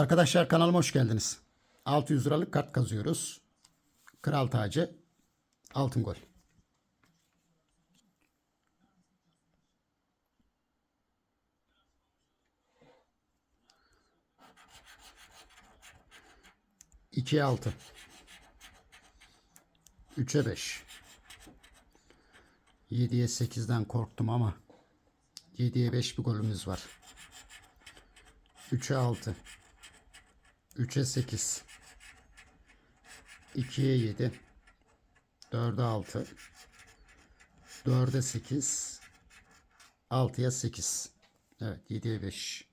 Arkadaşlar kanalıma hoş geldiniz. 600 liralık kart kazıyoruz. Kral tacı altın gol. İkiye altı. Üçe beş. Yediye sekizden korktum ama yediye beş bir golümüz var. 3'e 6. 3'e 8. 2'ye 7. 4'e 6. 4'e 8. 6'ya 8. Evet 7'ye 5.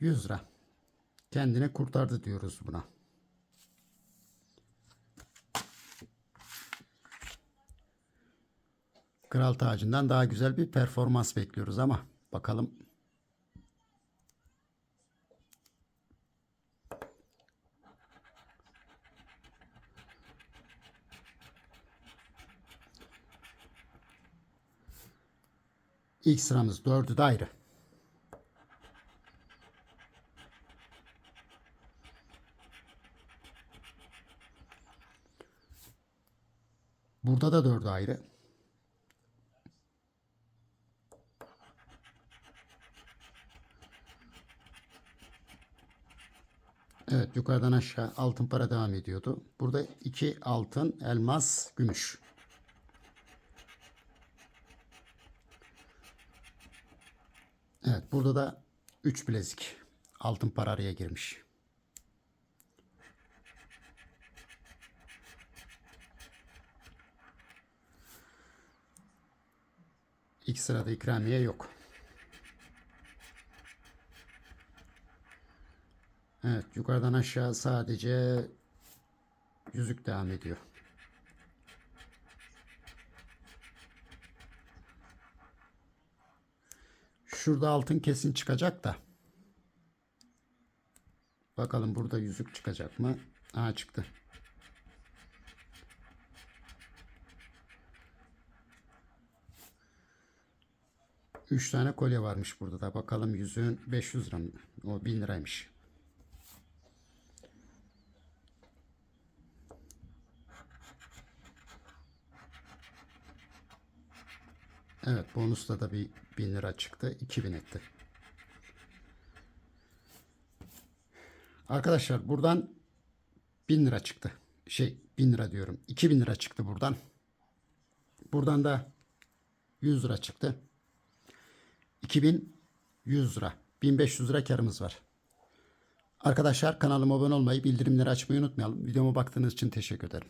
Yüz lira. Kendine kurtardı diyoruz buna. Kral tacından daha güzel bir performans bekliyoruz ama bakalım. İlk sıramız dördü de ayrı. Burada da dördü ayrı. Evet yukarıdan aşağı altın para devam ediyordu. Burada iki altın, elmas, gümüş. Evet burada da üç bilezik. Altın para araya girmiş. İlk sırada ikramiye yok. Evet yukarıdan aşağı sadece yüzük devam ediyor. Şurada altın kesin çıkacak da. Bakalım burada yüzük çıkacak mı? Aa çıktı. Üç tane kolye varmış burada da. Bakalım yüzüğün 500 lira mı? O 1000 liraymış. Evet bonusla da bir 1000 lira çıktı. 2000 etti. Arkadaşlar buradan 1000 lira çıktı. Şey 1000 lira diyorum. 2000 lira çıktı buradan. Buradan da 100 lira çıktı. 2100 lira. 1500 lira karımız var. Arkadaşlar kanalıma abone olmayı, bildirimleri açmayı unutmayalım. Videoma baktığınız için teşekkür ederim.